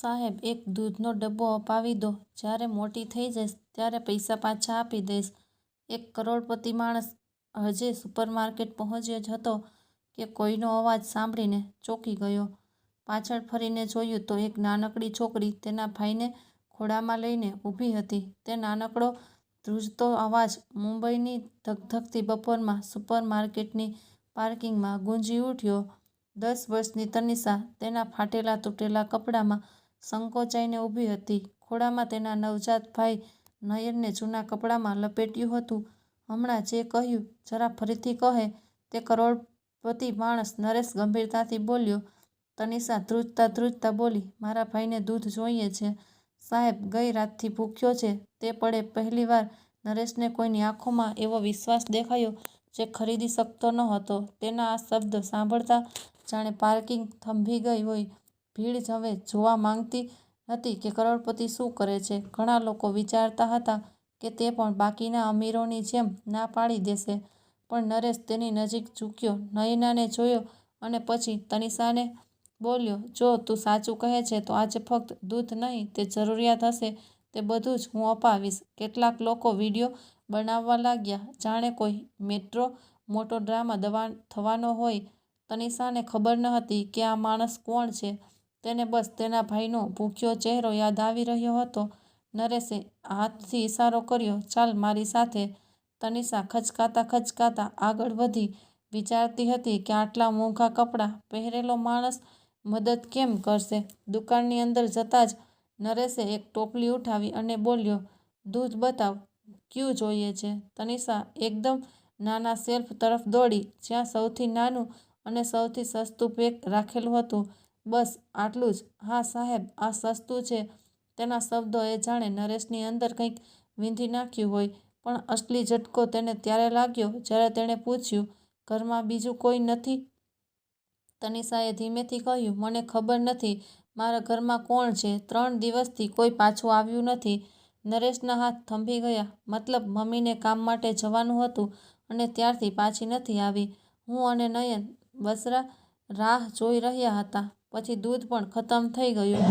સાહેબ, એક દૂધનો ડબ્બો અપાવી દો. જ્યારે મોટી થઈ જઈશ, ત્યારે પૈસા પાછા આપી દઈશ. એક કરોડપતિ માણસ હજે સુપરમાર્કેટ પહોંચ્યો જ હતો કે કોઈનો અવાજ સાંભળીને ચોંકી ગયો. પાછળ ફરીને જોયું તો એક નાનકડી છોકરી તેના ભાઈને ખોળામાં લઈને ઊભી હતી. તે નાનકડો ધ્રુજતો અવાજ મુંબઈની ધગધગતી બપોરમાં સુપરમાર્કેટની પાર્કિંગમાં ગુંજી ઉઠ્યો. દસ વર્ષની તનિષા તેના ફાટેલા તૂટેલા કપડામાં સંકોચાઈને ઊભી હતી. ખોળામાં તેના નવજાત ભાઈ નયનને જૂના કપડામાં લપેટ્યું હતું. હમણાં જે કહ્યું, જરા ફરીથી કહે, તે કરોડપતિ માણસ નરેશ ગંભીરતાથી બોલ્યો, તનિષા, ધ્રુજતા ધ્રુજતા બોલી. મારા ભાઈને દૂધ જોઈએ છે. સાહેબ, ગઈ રાતથી ભૂખ્યો છે. તે પડે પહેલીવાર નરેશને કોઈની આંખોમાં એવો વિશ્વાસ દેખાયો જે ખરીદી શકતો ન હતો. તેના આ શબ્દ સાંભળતા જાણે પાર્કિંગ થંભી ગઈ હોય. ભીડ હવે જોવા માંગતી હતી કે કરોડપતિ શું કરે છે? ઘણા લોકો વિચારતા હતા કે તે પણ બાકીના અમીરોની જેમ ના પાડી દેશે. પણ નરેશ તેની નજીક ઝૂક્યો, નયનાને જોયો અને પછી તનિષાને બોલ્યો, જો તું સાચું કહે છે, તો આજે ફક્ત દૂધ નહીં, તે જરૂરિયાત હશે, તે બધું જ હું અપાવીશ. કેટલાક લોકો વીડિયો બનાવવા લાગ્યા. જાણે કોઈ મેટ્રો મોટો ડ્રામા દવા, થવાનો હોય. તનિષાને ખબર ન હતી કે આ માણસ કોણ છે. તેને બસ તેના ભાઈનો ભૂખ્યો ચહેરો યાદ આવી રહ્યો હતો. નરેશે હાથથી ઇશારો કર્યો, ચાલ મારી સાથે. તનિષા ખચકાતા ખચકાતા આગળ વધી વિચારતી હતી કે આટલા મોંઘા કપડાં પહેરેલો માણસ મદદ કેમ કરશે? દુકાનની અંદર જતાં જ નરેશે એક ટોપલી ઉઠાવી અને બોલ્યો, દૂધ બતાવ, ક્યું જોઈએ છે? તનિષા એકદમ નાના સેલ્ફ તરફ દોડી, જ્યાં સૌથી નાનું અને સૌથી સસ્તું પેક રાખેલું હતું. બસ આટલું જ. હા સાહેબ, આ સસ્તું છે. તેના શબ્દોએ જાણે નરેશની અંદર કંઈક વીંધી નાખ્યું હોય. પણ અસલી ઝટકો તેને ત્યારે લાગ્યો જ્યારે તેણે પૂછ્યું, ઘરમાં બીજું કોઈ નથી? તનિષાએ ધીમેથી કહ્યું, મને ખબર નથી. મારા ઘરમાં કોણ છે? ત્રણ દિવસથી કોઈ પાછું આવ્યું નથી. નરેશના હાથ થંભી ગયા. મતલબ મમ્મીને કામ માટે જવાનું હતું અને ત્યારથી પાછી નથી આવી. હું અને નયન બસરા રાહ જોઈ રહ્યા હતા. પછી દૂધ પણ ખતમ થઈ ગયું.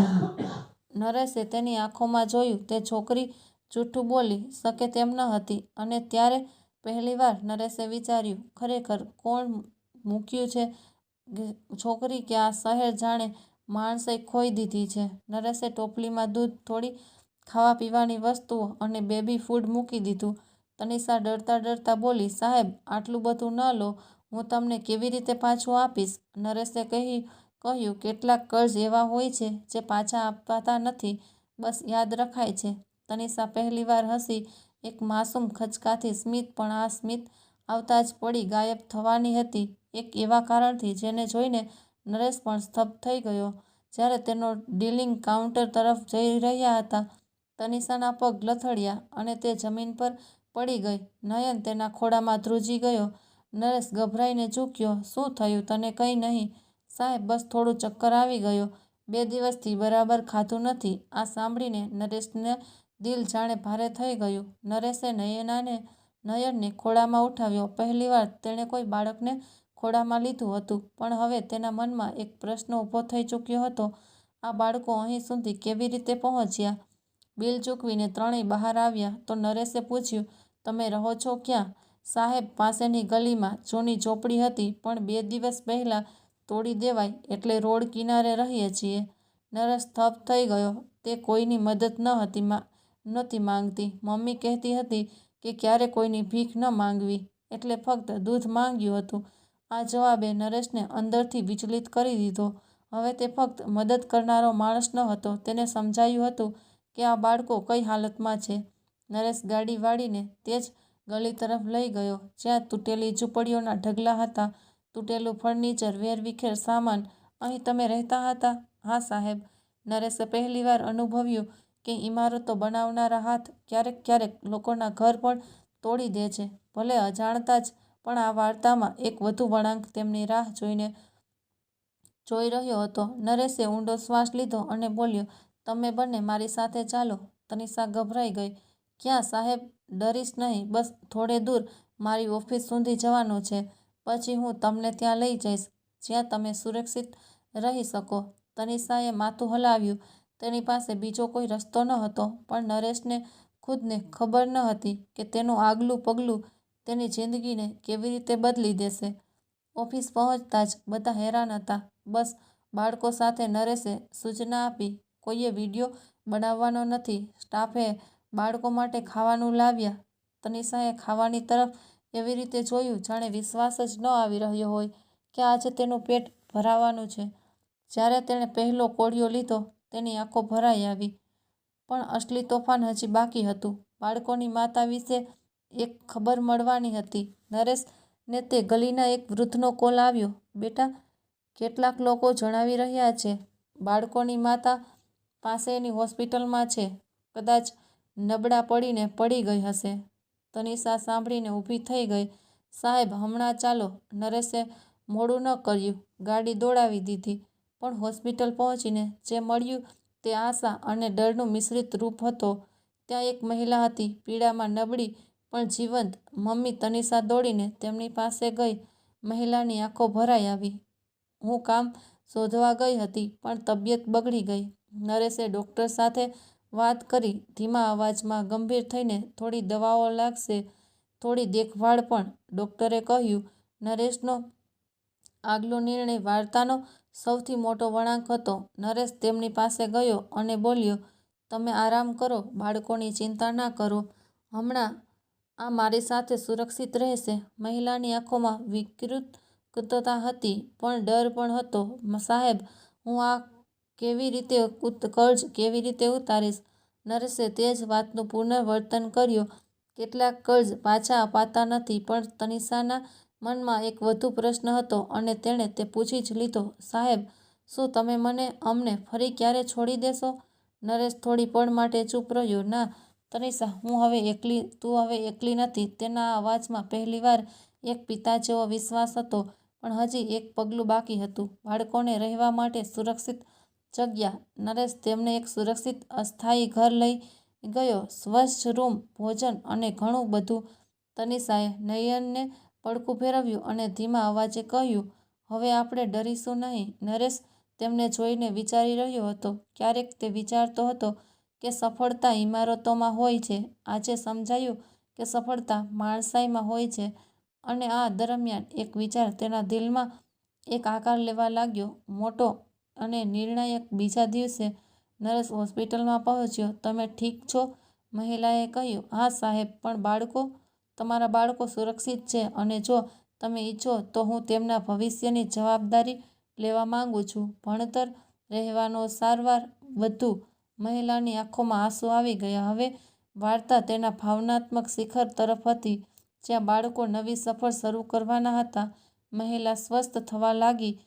નરેશે તેની આંખોમાં જોયું, તે છોકરી જૂઠું બોલી શકે તેમ ન હતી. અને ત્યારે પહેલીવાર નરેશે વિચાર્યું, ખરેખર કોણ મૂક્યું છે? છોકરી કે આ શહેર જાણે માણસે ખોઈ દીધી છે. નરેશે ટોપલીમાં દૂધ થોડી ખાવા પીવાની વસ્તુઓ અને બેબી ફૂડ મૂકી દીધું. તનિષા ડરતા ડરતા બોલી, સાહેબ, આટલું બધું ન લો. હું તમને કેવી રીતે પાછું આપીશ? નરેશે કહી કહ્યું, કેટલાક કર્જ એવા હોય છે જે પાછા આપવાતા નથી, બસ યાદ રખાય છે. તનિષા પહેલીવાર હસી, એક માસૂમ ખચકાથી સ્મિત, પણ આ સ્મિત આવતા જ પડી ગાયબ થવાની હતી. એક એવા કારણથી જેને જોઈને નરેશ પણ સ્તબ્ધ થઈ ગયો. જ્યારે તેનો ડીલિંગ કાઉન્ટર તરફ જઈ રહ્યા હતા, તનિષાના પગ લથડ્યા અને તે જમીન પર પડી ગઈ. નયન તેના ખોળામાં ધ્રુજી ગયો. નરેશ ગભરાઈને ઝૂક્યો શું થયું? તને કંઈ નહીં. સાહેબ, બસ થોડું ચક્કર આવી ગયો. બે દિવસથી બરાબર ખાધું નથી. આ સાંભળીને નરેશને દિલ જાણે ભારે થઈ ગયું. નરેશે નયનાને, નયનને ખોળામાં ઉઠાવ્યો. પહેલીવાર તેણે કોઈ બાળકને ખોળામાં લીધું હતું, પણ હવે તેના મનમાં એક પ્રશ્ન ઊભો થઈ ચૂક્યો હતો. આ બાળકો અહીં સુધી કેવી રીતે પહોંચ્યા? બિલ ચૂકવીને ત્રણેય બહાર આવ્યા તો નરેશે પૂછ્યું, તમે રહો છો ક્યાં? સાહેબ પાસેની ગલીમાં જૂની ઝોપડી હતી, પણ બે દિવસ પહેલાં તોડી દેવાય એટલે રોડ કિનારે રહીએ છીએ. નરેશ થપ થઈ ગયો. તે કોઈની મદદ ન હતી નહોતી માંગતી. મમ્મી કહેતી હતી કે ક્યારે કોઈની ભીખ ન માંગવી. એટલે ફક્ત દૂધ માંગ્યું હતું. આ જવાબે નરેશને અંદરથી વિચલિત કરી દીધો. હવે તે ફક્ત મદદ કરનારો માણસ ન હતો તેને સમજાયું હતું કે આ બાળકો કઈ હાલતમાં છે. નરેશ ગાડી વાળીને તે જ ગલી તરફ લઈ ગયો, જ્યાં તૂટેલી ઝૂંપડીઓના ઢગલા હતા. તૂટેલું ફર્નિચર વેરવિખેર સામાન. અહીં તમે રહેતા હતા? હા, સાહેબ. નરેશે પહેલીવાર અનુભવ્યું કે ઇમારતો બનાવનારા હાથ ક્યારેક ક્યારેક લોકોના ઘર પણ તોડી દે છે. ભલે અજાણતા જ, પણ આ વાર્તામાં એક વધુ વળાંક તેમની રાહ જોઈને જોઈ રહ્યો હતો. નરેશે ઊંડો શ્વાસ લીધો અને બોલ્યો, તમે બંને મારી સાથે ચાલો. તનિષા ગભરાઈ ગઈ. ક્યાં, સાહેબ? ડરીશ નહીં. બસ, થોડે દૂર. મારી ઓફિસ સુધી જવાનું છે. પછી હું તમને ત્યાં લઈ જઈશ, જ્યાં તમે સુરક્ષિત રહી શકો. તનિષાએ માથું હલાવ્યું. તેની પાસે બીજો કોઈ રસ્તો ન હતો, પણ નરેશને ખુદને ખબર ન હતી કે તેનું આગલું પગલું તેની જિંદગીને કેવી રીતે બદલી દેશે. ઓફિસ પહોંચતા જ બધા હેરાન હતા. બસ બાળકો સાથે નરેશે સૂચના આપી, કોઈએ વીડિયો બનાવવાનો નથી. સ્ટાફે બાળકો માટે ખાવાનું લાવ્યા. તનિષાએ ખાવાની તરફ એવી રીતે જોયું, જાણે વિશ્વાસ જ ન આવી રહ્યો હોય કે આજે તેનું પેટ ભરાવાનું છે. જ્યારે તેણે પહેલો કોળિયો લીધો, તેની આંખો ભરાઈ આવી. પણ અસલી તોફાન હજી બાકી હતું. બાળકોની માતા વિશે એક ખબર મળવાની હતી. નરેશને તે ગલીના એક વૃદ્ધનો કોલ આવ્યો, બેટા, કેટલાક લોકો જણાવી રહ્યા છે. બાળકોની માતા પાસેની હોસ્પિટલમાં છે. કદાચ નબળા પડીને પડી ગઈ હશે. તનિષા સાંભળીને ઊભી થઈ ગઈ. સાહેબ, હમણાં ચાલો. નરેશે મોડું ન કર્યું. ગાડી દોડાવી દીધી, પણ હોસ્પિટલ પહોંચીને જે મળ્યું તે આશા અને ડરનું મિશ્રિત રૂપ હતો. ત્યાં એક મહિલા હતી, પીડામાં નબળી, પણ જીવંત. મમ્મી તનિષા દોડીને તેમની પાસે ગઈ. મહિલાની આંખો ભરાઈ આવી. હું કામ શોધવા ગઈ હતી, પણ તબિયત બગડી ગઈ. નરેશે ડૉક્ટર સાથે વાત કરી, ધીમા અવાજમાં ગંભીર થઈને થોડી દવાઓ લાગશે, થોડી દેખભાળ પણ. ડૉક્ટરે કહ્યું, નરેશનો આગલો નિર્ણય વાર્તાનો સૌથી મોટો વળાંક હતો. નરેશ તેમની પાસે ગયો અને બોલ્યો, તમે આરામ કરો, બાળકોની ચિંતા ના કરો. હમણાં આ મારી સાથે સુરક્ષિત રહેશે. મહિલાની આંખોમાં વિકૃતતા હતી, પણ ડર પણ હતો. સાહેબ, હું આ કેવી રીતે કર્જ કેવી રીતે ઉતારીશ? નરેશે તે જ વાતનું પુનર્વર્તન કર્યું. કેટલાક કર્જ પાછા અપાતા નથી, પણ તનિષાના મનમાં એક વધુ પ્રશ્ન હતો અને તેણે તે પૂછી જ લીધો, સાહેબ, શું તમે મને અમને ફરી ક્યારે છોડી દેશો? નરેશ થોડી પળ માટે ચૂપ રહ્યો, ના, તનિષા, હું હવે એકલી, તું હવે એકલી નથી. તેના અવાજમાં પહેલીવાર એક પિતા જેવો વિશ્વાસ હતો, પણ હજી એક પગલું બાકી હતું. બાળકોને રહેવા માટે સુરક્ષિત જગ્યા નરેશ તેમને એક સુરક્ષિત, અસ્થાયી ઘર લઈ ગયો. સ્વચ્છ રૂમ, ભોજન અને ઘણું બધું તનિષાએ નયનને પડખું ફેરવ્યું અને ધીમા અવાજે કહ્યું, હવે આપણે ડરીશું નહીં. નરેશ તેમને જોઈને વિચારી રહ્યો હતો. ક્યારેક તે વિચારતો હતો કે સફળતા ઇમારતોમાં હોય છે. આજે સમજાયું કે સફળતા માણસાઈમાં હોય છે અને આ દરમિયાન એક વિચાર તેના દિલમાં એક આકાર લેવા લાગ્યો. મોટો અને નિર્ણાયક બીજા દિવસે નર્સ હોસ્પિટલમાં પહોંચ્યો. તમે ઠીક છો? મહિલાએ કહ્યું. હા સાહેબ, પણ બાળકો, તમારા બાળકો સુરક્ષિત છે અને જો તમે ઈચ્છો તો હું તેમના ભવિષ્યની જવાબદારી લેવા માંગુ છું. ભણતર રહેવાનો સારવાર વધુ. મહિલાની આંખોમાં આંસુ આવી ગયા. હવે વાર્તા તેના ભાવનાત્મક શિખર તરફ હતી. જ્યાં બાળકો નવી સફર શરૂ કરવાના હતા, મહિલા સ્વસ્થ થવા લાગી.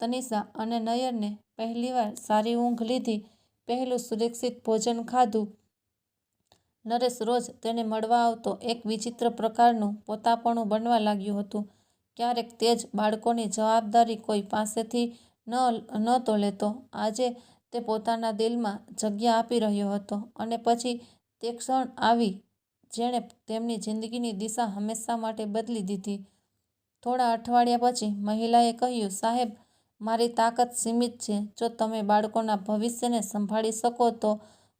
તનિષા અને નયરને પહેલીવાર સારી ઊંઘ લીધી. પહેલું સુરક્ષિત ભોજન ખાધું. નરેશ રોજ તેને મળવા આવતો એક વિચિત્ર પ્રકારનું પોતાપણું બનવા લાગ્યું હતું. ક્યારેક તે જ બાળકોની જવાબદારી કોઈ પાસેથી ન, નહોતો લેતો. આજે તે પોતાના દિલમાં જગ્યા આપી રહ્યો હતો અને પછી તે ક્ષણ આવી જેણે તેમની જિંદગીની દિશા હંમેશા માટે બદલી દીધી. થોડા અઠવાડિયા પછી મહિલાએ કહ્યું, સાહેબ મારી તાકાત સીમિત છે. જો તમે બાળકોના ભવિષ્યને સંભાળી શકો તો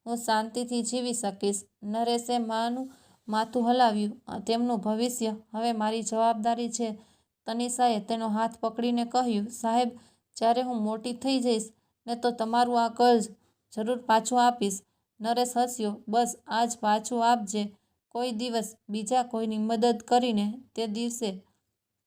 હું શાંતિથી જીવી શકીશ. નરેશે માનું માથું હલાવ્યું. તેમનું ભવિષ્ય હવે મારી જવાબદારી છે. તનિષાએ તેનો હાથ પકડીને કહ્યું, સાહેબ, જ્યારે હું મોટી થઈ જઈશ, ને તો તમારું આ કર્જ જરૂર પાછું આપીશ. નરેશ હસ્યો, બસ, આજ પાછું આપજે. કોઈ દિવસ બીજા કોઈની મદદ કરીને તે દિવસે.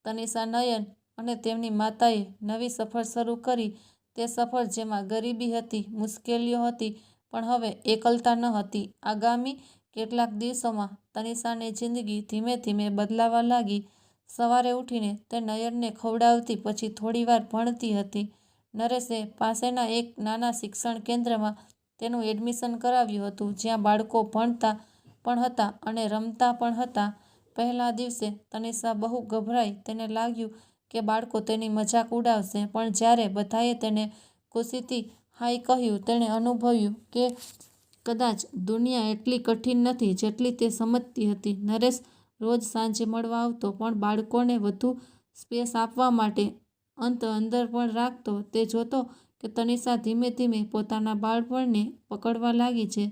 તનિષા નયન અને તેમની માતાએ નવી સફર શરૂ કરી. તે સફર જેમાં ગરીબી હતી, મુશ્કેલીઓ હતી, પણ હવે એકલતા ન હતી. આગામી કેટલાક દિવસોમાં તનિષાની જિંદગી ધીમે ધીમે બદલાવા લાગી. સવારે ઉઠીને તે નયનને ખવડાવતી, પછી થોડીવાર ભણતી હતી. નરેશે પાસેના એક નાના શિક્ષણ કેન્દ્રમાં તેનું એડમિશન કરાવ્યું હતું, જ્યાં બાળકો ભણતા પણ હતા અને રમતા પણ હતા. પહેલા દિવસે તનિષા બહુ ગભરાઈ. તેને લાગ્યું કે બાળકો તેની મજાક ઉડાવશે. પણ જ્યારે બધાએ તેને ખુશીથી હાય કહ્યું, તેણે અનુભવ્યું કે કદાચ દુનિયા એટલી કઠિન નથી જેટલી તે સમજતી હતી. નરેશ રોજ સાંજે મળવા આવતો, પણ બાળકોને વધુ સ્પેસ આપવા માટે અંત અંદર પણ રાખતો. તે જોતો કે તનિષા ધીમે ધીમે પોતાના બાળપણને પકડવા લાગી છે,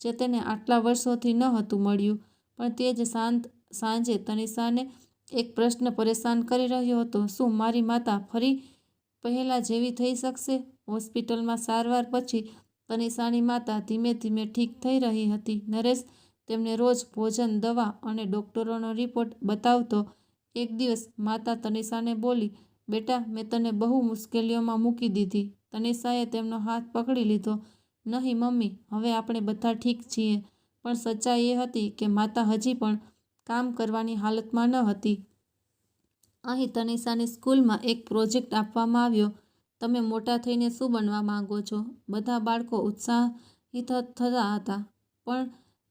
જે તેને આટલા વર્ષોથી ન હતું મળ્યું. પણ તે જ શાંત સાંજે તનિષાને એક પ્રશ્ન પરેશાન કરી રહ્યો હતો, શું મારી માતા ફરી પહેલાં જેવી થઈ શકશે? હોસ્પિટલમાં સારવાર પછી તનિષાની માતા ધીમે ધીમે ઠીક થઈ રહી હતી. નરેશ તેમને રોજ ભોજન, દવા અને ડોક્ટરોનો રિપોર્ટ બતાવતો એક દિવસ માતા તનિષાને બોલી, બેટા, મેં તને બહુ મુશ્કેલીઓમાં મૂકી દીધી તનિષાએ તેમનો હાથ પકડી લીધો. નહીં મમ્મી, હવે આપણે બધા ઠીક છીએ. પણ સચ્ચાઈ એ હતી કે માતા હજી પણ કામ કરવાની હાલતમાં ન હતી. અહીં તનિષાની સ્કૂલમાં એક પ્રોજેક્ટ આપવામાં આવ્યો. તમે મોટા થઈને શું બનવા માગો છો? બધા બાળકો ઉત્સાહિત થતા હતા, પણ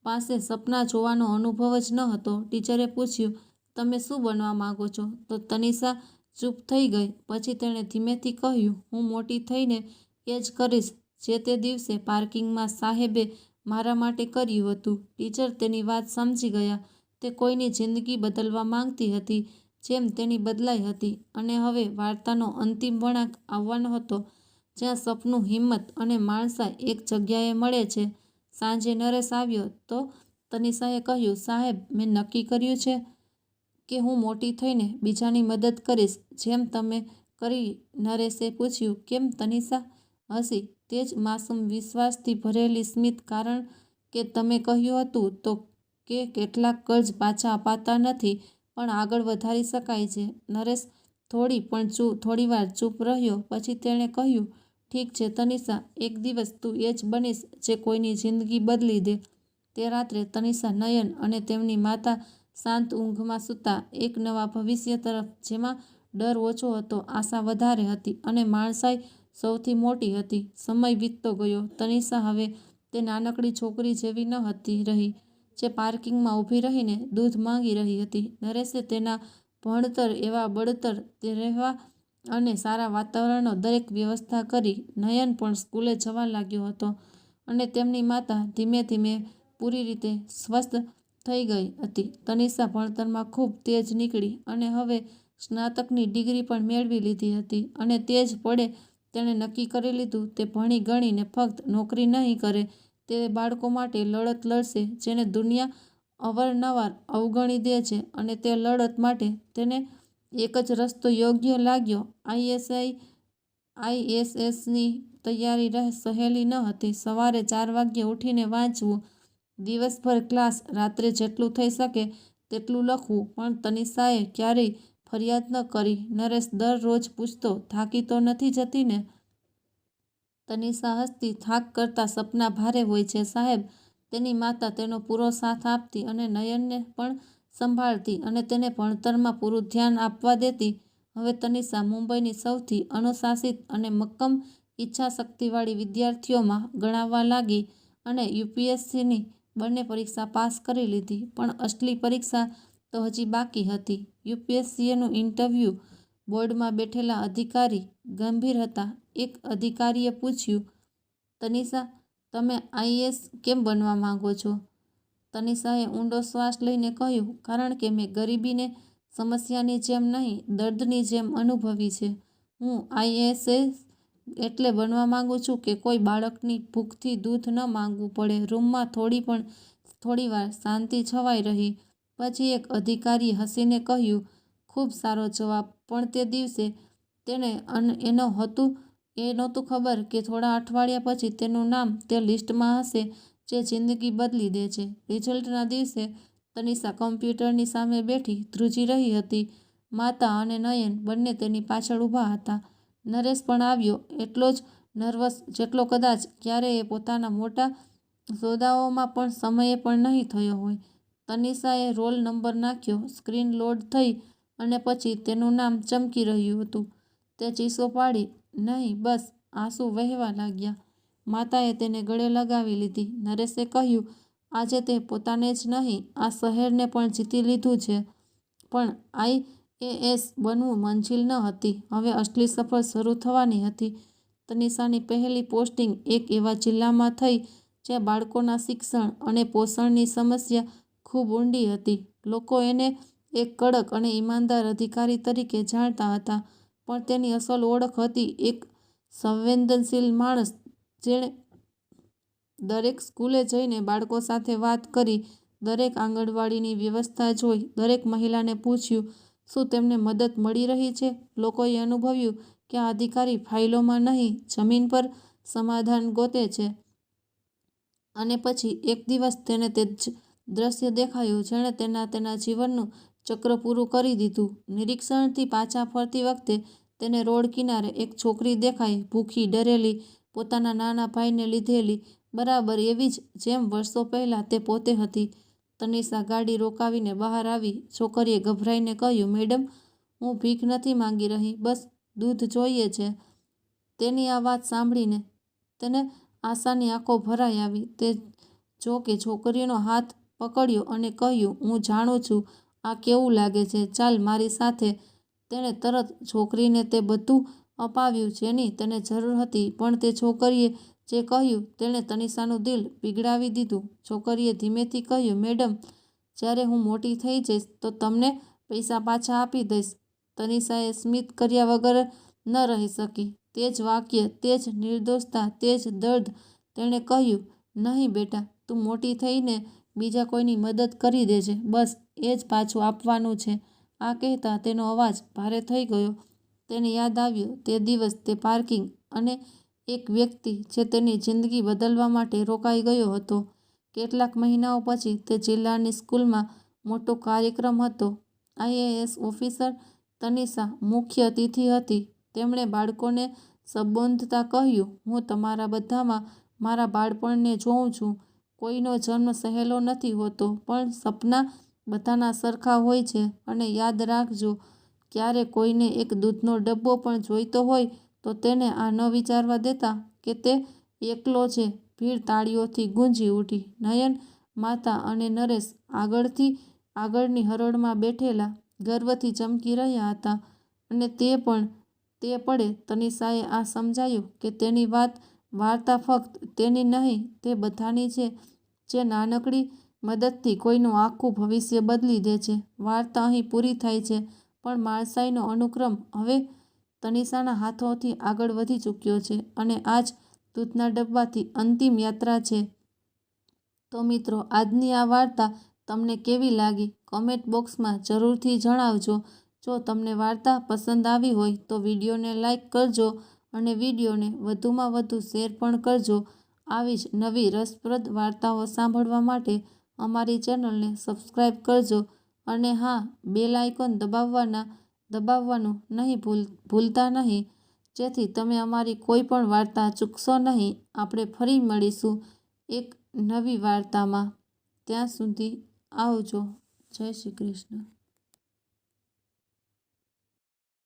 પાસે સપના જોવાનો અનુભવ જ ન હતો. ટીચરે પૂછ્યું, તમે શું બનવા માગો છો? તો તનિષા ચૂપ થઈ ગઈ. પછી તેણે ધીમેથી કહ્યું, હું મોટી થઈને એ જ કરીશ જે તે દિવસે પાર્કિંગમાં સાહેબે મારા માટે કર્યું હતું. ટીચર તેની વાત સમજી ગયા. તે કોઈની જિંદગી બદલવા માંગતી હતી, જેમ તેની બદલાઈ હતી અને હવે વાર્તાનો અંતિમ વળાંક આવવાનો હતો, જ્યાં સપનું હિંમત અને માણસા એક જગ્યાએ મળે છે. સાંજે નરેશ આવ્યો તો તનિષાએ કહ્યું, સાહેબ, મેં નક્કી કર્યું છે કે હું મોટી થઈને બીજાની મદદ કરીશ. જેમ તમે કરી નરેશે પૂછ્યું, કેમ તનિષા? હસી, તે જ માસૂમ વિશ્વાસથી ભરેલી સ્મિત કારણ કે તમે કહ્યું હતું તો કે કેટલાક કર્જ પાછા અપાતા નથી, પણ આગળ વધારી શકાય છે. નરેશ થોડી પણ ચૂ, થોડીવાર ચૂપ રહ્યો, પછી તેણે કહ્યું, ઠીક છે તનિષા, એક દિવસ તું એ જ બનીશ જે કોઈની જિંદગી બદલી દે. તે રાત્રે તનિષા નયન અને તેમની માતા શાંત ઊંઘમાં સૂતા. એક નવા ભવિષ્ય તરફ, જેમાં ડર ઓછો હતો, આશા વધારે હતી અને માણસાઈ સૌથી મોટી હતી. સમય વીતતો ગયો. તનિષા હવે તે નાનકડી છોકરી જેવી ન હતી રહી. જે પાર્કિંગમાં ઊભી રહીને દૂધ માંગી રહી હતી. નરેશે તેના ભણતર એવા બળતર તે રહેવા અને સારા વાતાવરણનો દરેક વ્યવસ્થા કરી નયન પણ સ્કૂલે જવા લાગ્યો હતો અને તેમની માતા ધીમે ધીમે પૂરી રીતે સ્વસ્થ થઈ ગઈ હતી. તનિષા ભણતરમાં ખૂબ તેજ નીકળી અને હવે સ્નાતકની ડિગ્રી પણ મેળવી લીધી હતી અને તે જ પડે તેણે નક્કી કરી લીધું, તે ભણી ગણીને ફક્ત નોકરી નહીં કરે તે બાળકો માટે લડત લડશે, જેને દુનિયા અવારનવાર અવગણી દે છે અને તે લડત માટે તેને એક જ રસ્તો યોગ્ય લાગ્યો. આઈએસઆઈ, આઈએસએસની તૈયારી રહ સહેલી ન હતી. સવારે ચાર વાગ્યે ઉઠીને વાંચવું. દિવસભર ક્લાસ રાત્રે જેટલું થઈ શકે તેટલું લખવું. પણ તનિષાએ ક્યારેય ફરિયાદ ન કરી. નરેશ દરરોજ પૂછતો, થાકી તો નથી જતી ને? તનિષા હસતી થાક કરતા સપના ભારે હોય છે સાહેબ. તેની માતા તેનો પૂરો સાથ આપતી અને નયનને પણ સંભાળતી અને તેને ભણતરમાં પૂરું ધ્યાન આપવા દેતી. હવે તનિષા મુંબઈની સૌથી અનુશાસિત અને મક્કમ ઈચ્છાશક્તિવાળી વિદ્યાર્થીઓમાં ગણાવા લાગી અને યુપીએસસીની બંને પરીક્ષા પાસ કરી લીધી. પણ અસલી પરીક્ષા તો હજી બાકી હતી. યુપીએસસીએનું ઇન્ટરવ્યૂ બોર્ડમાં બેઠેલા અધિકારી ગંભીર હતા. એક અધિકારીએ પૂછ્યું, તનિષા, તમે આઈએસ કેમ બનવા માંગો છો? તનિષાએ ઊંડો શ્વાસ લઈને કહ્યું, કારણ કે મેં ગરીબીને સમસ્યાની જેમ નહીં, દર્દની જેમ અનુભવી છે. હું આઈએસએસ એટલે બનવા માંગુ છું કે કોઈ બાળકની ભૂખથી દૂધ ન માંગવું પડે. રૂમમાં થોડી પણ થોડીવાર શાંતિ છવાઈ રહી. પછી એક અધિકારી હસીને કહ્યું, ખૂબ સારો જવાબ, પણ તે દિવસે તેણે એનો હતું એ નહોતું ખબર કે થોડા અઠવાડિયા પછી તેનું નામ તે લિસ્ટમાં હશે જે જિંદગી બદલી દે છે. રિઝલ્ટના દિવસે તનિષા કમ્પ્યુટરની સામે બેઠી ધ્રુજી રહી હતી. માતા અને નયન બંને તેની પાછળ ઊભા હતા. નરેશ પણ આવ્યો, એટલો જ નર્વસ જેટલો કદાચ ક્યારેય પોતાના મોટા સોદાઓમાં પણ સમયે પણ નહીં થયો હોય. તનિષાએ રોલ નંબર નાખ્યો, સ્ક્રીન લોડ થઈ અને પછી તેનું નામ ચમકી રહ્યું હતું. તે ચીસો પાડી નહીં, બસ, આંસુ વહેવા લાગ્યા. માતાએ તેને ગળે લગાવી લીધી. નરેશે કહ્યું, આજે તે પોતાને જ નહીં, આ શહેરને પણ જીતી લીધું છે. પણ આઈએએસ બનવું મંજિલ ન હતી. હવે અસલી સફર શરૂ થવાની હતી. તનિષાની પહેલી પોસ્ટિંગ એક એવા જિલ્લામાં થઈ, જ્યાં બાળકોના શિક્ષણ અને પોષણની સમસ્યા ખૂબ ઊંડી હતી. લોકો એને એક કડક અને ઈમાનદાર અધિકારી તરીકે જાણતા હતા. પણ તેની અસલ ઓળખ હતી એક સંવેદનશીલ માણસ જેણે દરેક સ્કૂલે જઈને બાળકો સાથે વાત કરી, દરેક આંગણવાડીની વ્યવસ્થા જોઈ, દરેક મહિલાને પૂછ્યું, શું તેમને મદદ મળી રહી છે? લોકોએ અનુભવ્યું કે આ અધિકારી ફાઇલોમાં નહીં, જમીન પર સમાધાન ગોતે છે. અને પછી એક દિવસ તેને તે જ દ્રશ્ય દેખાયું, જેણે તેના તેના જીવનનું ચક્ર પૂરું કરી દીધું. નિરીક્ષણથી પાછા ફરતી વખતે તેને રોડ કિનારે એક છોકરી દેખાઈ ભૂખી, ડરેલી, પોતાના નાના ભાઈને લીધેલી. બરાબર એવી જ જેમ વર્ષો પહેલાં તે પોતે હતી. તનિષા ગાડી રોકાવીને બહાર આવી. છોકરીએ ગભરાઈને કહ્યું, મેડમ, હું ભીખ નથી માંગી રહી. બસ, દૂધ જોઈએ છે. તેની આ વાત સાંભળીને તેને આશાની આંખો ભરાઈ આવી. તે જો કે છોકરીનો હાથ પકડ્યો અને કહ્યું, હું જાણું છું આ કેવું લાગે છે? ચાલ, મારી સાથે તેણે તરત છોકરીને તે બધું અપાવ્યું જેની તેને જરૂર હતી, પણ તે છોકરીએ જે કહ્યું તેણે તનિષાનું દિલ પીગળાવી દીધું. છોકરીએ ધીમેથી કહ્યું, મેડમ, જ્યારે હું મોટી થઈ જઈશ તો તમને પૈસા પાછા આપી દઈશ. તનિષાએ સ્મિત કર્યા વગર ન રહી શકી. તે જ વાક્ય, તે જ નિર્દોષતા, તે જ દર્દ તેણે કહ્યું, નહીં બેટા, તું મોટી થઈને બીજા કોઈની મદદ કરી દેજે. બસ, એ જ પાછું આપવાનું છે. આ કહેતા તેનો અવાજ ભારે થઈ ગયો. તેને યાદ આવ્યું તે દિવસ તે પાર્કિંગ અને એક વ્યક્તિ જે તેની જિંદગી બદલવા માટે રોકાઈ ગયો હતો. કેટલાક મહિનાઓ પછી તે જિલ્લાની સ્કૂલમાં મોટો કાર્યક્રમ હતો. આઈએએસ ઓફિસર તનિષા મુખ્ય અતિથિ હતી. તેમણે બાળકોને સંબોધતા કહ્યું, હું તમારા બધામાં મારા બાળપણને જોઉં છું. કોઈનો જન્મ સહેલો નથી હોતો, પણ સપના બધાના સરખા હોય છે. અને યાદ રાખજો, ક્યારે કોઈને એક દૂધનો ડબ્બો પણ જોઈતો હોય, તો તેને આ ન વિચારવા દેતા કે તે એકલો છે. ભીડ તાળીઓથી ગુંજી ઉઠી. નયન, માતા અને નરેશ આગળથી આગળની હરોળમાં બેઠેલા, ગર્વથી ચમકી રહ્યા હતા. અને તે પણ, તે પડે તનિષાએ આ સમજાયું કે તેની વાત વાર્તા ફક્ત તેની નહીં, તે બધાની છે. જે નાનકડી મદદથી કોઈનું આખું ભવિષ્ય બદલી દે છે. વાર્તા અહીં પૂરી થાય છે, પણ માણસાઈનો અનુક્રમ હવે તનિષાના હાથોથી આગળ વધી ચૂક્યો છે અને આજ દૂધના ડબ્બાથી અંતિમ યાત્રા છે. તો મિત્રો, આજની આ વાર્તા તમને કેવી લાગી? કોમેન્ટ બોક્સમાં જરૂરથી જણાવજો. જો તમને વાર્તા પસંદ આવી હોય તો વિડીયોને લાઇક કરજો અને વિડીયોને વધુમાં વધુ શેર પણ કરજો. આવી જ નવી રસપ્રદ વાર્તાઓ સાંભળવા માટે અમારી ચેનલને સબસ્ક્રાઈબ કરજો અને હા, બેલ આઇકોન દબાવવાના, દબાવવાનું નહીં ભૂલ, ભૂલતા નહીં. જેથી તમે અમારી કોઈ પણ વાર્તા ચૂકશો નહીં. આપણે ફરી મળીશું એક નવી વાર્તામાં. ત્યાં સુધી આવજો. જય શ્રી કૃષ્ણ.